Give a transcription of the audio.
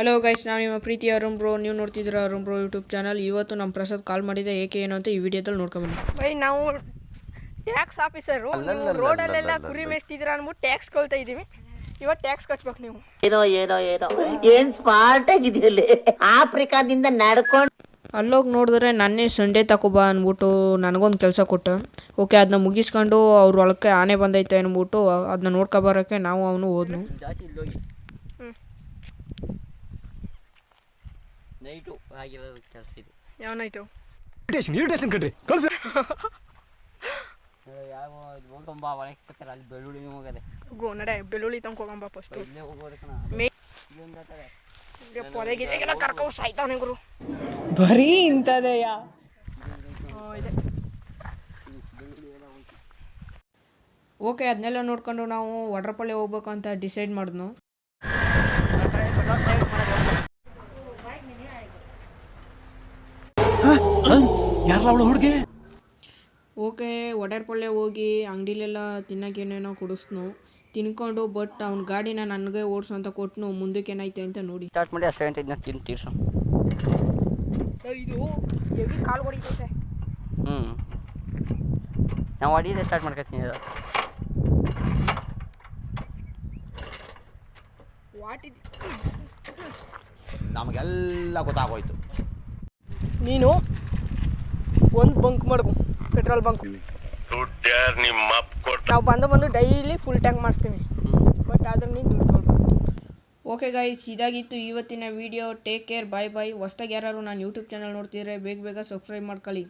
Hello guys ನಾವು ನಿಮ್ಮ ಪ್ರೀತಿ Arun bro ನೀವು ನೋಡ್ತಿದ್ರ ಅರುಣ್ ಬ್ರೋ ಯೂಟ್ಯೂಬ್ ಚಾನಲ್ ಇವತ್ತು ನಮ್ಮ ಪ್ರಸಾದ್ ಕಾಲ್ ಮಾಡಿದೆ. ಏಕೆ ಏನು ಅಂತ ಈ ವಿಡಿಯೋದಲ್ಲಿ ನೋಡ್ಕೊಂಬನ್ನಿ ಬೈ ನಾವು ಟ್ಯಾಕ್ಸ್ ಆಫೀಸರು ನೀವು ರೋಡಲ್ಲೆಲ್ಲ ಕುರಿ ಮೇಯಿಸ್ತಿದ್ದೀರ ಅಂದ್ಬಿಟ್ಟು ಟ್ಯಾಕ್ಸ್ ಕೊಳ್ತಾ ಇದ್ದೀವಿ. ಇವತ್ತು ಟ್ಯಾಕ್ಸ್ ಕಟ್ಬೇಕು ನೀವು. ಏನೋ ಏನೋ ಏನೋ. ಏನ್ ಸ್ಮಾರ್ಟ್ ಆಗಿದೆಯಲ್ಲಿ ಆಫ್ರಿಕಾದಿಂದ ನಡ್ಕೊಂಡು ಅಲ್ಲೋಗಿ ನೋಡಿದ್ರೆ ನನ್ನೇ ಸಂಡೇ ತಗೋಬಾ ಅಂದ್ಬಿಟ್ಟು ನನಗೊಂದು ಕೆಲಸ ಕೊಟ್ಟು. ಓಕೆ ಅದನ್ನ ಮುಗಿಸ್ಕೊಂಡು ಅವ್ರ ಒಳಕ್ಕೆ ಆನೆ ಬಂದೈತೆ ಅಂದ್ಬಿಟ್ಟು ಅದನ್ನ ನೋಡ್ಕೊಬರೋಕ್ಕೆ ನಾವು ಅವನು ಹೋದ್ನು. ನೈಟು ಆಗಿರೋದು ಕೆಲಸ ಇದು ಯಾವನಾಯ್ತು ಇರಿಟೇಷನ್ ಇರಿಟೇಷನ್ ಕಣ್ರಿ. ಕಳ್ಸಿ. ಯಾವ ಹೋಗಂಬ ಒಳಗೆ ಬರ್ತಾರೆ ಅಲ್ಲಿ ಬೆಳ್ಳುಳ್ಳಿ ಹೋಗದೆ. ಗೋ ನಡೆ ಬೆಳ್ಳುಳ್ಳಿ ತಂಕ ಹೋಗಂಬ ಫಸ್ಟ್ ಇಲ್ಲೇ ಹೋಗೋದು ಕಣ. ಮೇ ಇಲ್ಲೊಂದು ಆಗ್ತದೆ ಪೊದೆಗಿದೆಗೆಲ್ಲ ಕರ್ಕೋ ಸಾಯ್ತಾವನೆ ಗುರು. ಬರೀ ಇಂಥದೆಯಾ? ಇದೆ. ಓಕೆ ಅದನ್ನೆಲ್ಲ ನೋಡ್ಕೊಂಡು ನಾವು ವಡ್ರಪಳ್ಳಿ ಹೋಗ್ಬೇಕು ಅಂತ ಡಿಸೈಡ್ ಮಾಡಿದ್ನು. ಯಾರಲ್ಲ ಅವಳು ಹುಡುಗಿ? ಓಕೆ ಒಡರ್ಪಳ್ಳೆ ಹೋಗಿ ಅಂಗಡಿಲೆಲ್ಲ ತಿನ್ನಕ್ಕೆ ಏನೇನೋ ಕೊಡಿಸ್ನು. ತಿನ್ಕೊಂಡು ಬಟ್ ಅವ್ನ ಗಾಡಿನ ನನಗೆ ಓಡಿಸು ಅಂತ ಕೊಟ್ಟನು ಮುಂದಕ್ಕೆ ಏನಾಯ್ತು ಅಂತ ನೋಡಿ. ಸ್ಟಾರ್ಟ್ ಮಾಡಿ ಅಷ್ಟು ಗಂಟೆ ಇದನ್ನ ತಿನ್ ತೀರ್ಸು ಇದು ಹೆವಿ ಕಾಲು ಹೊಡಿತೈತೆ. ಹ್ಞೂ ನಾವು ಅಡಿದೆ ಸ್ಟಾರ್ಟ್ ಮಾಡ್ಕೊತೀನಿ ಇದು ವಾಟ್ ನಮಗೆಲ್ಲ ಗೊತ್ತಾಗೋಯ್ತು. ನೀನು ಒಂದು ಬಂಕ್ ಮಾಡ್ಕೊ ಪೆಟ್ರೋಲ್ ಬಂಕ್ ನಾವು ಬಂದು ಬಂದು ಡೈಲಿ ಫುಲ್ ಟ್ಯಾಂಕ್ ಮಾಡಿಸ್ತೀವಿ. ಬಟ್ ಆದ್ರೆ ನೀನು ದುಡ್ಡು ಓಕೆ ಗೈಸ್ ಇದಾಗಿತ್ತು ಇವತ್ತಿನ video take care bye bye ಹೊಸ್ದಾಗಿ ಯಾರು ನಾನು ಯೂಟ್ಯೂಬ್ ಚಾನಲ್ ನೋಡ್ತಿದ್ರೆ ಬೇಗ ಬೇಗ ಸಬ್ಸ್ಕ್ರೈಬ್ ಮಾಡ್ಕೊಳ್ಳಿ.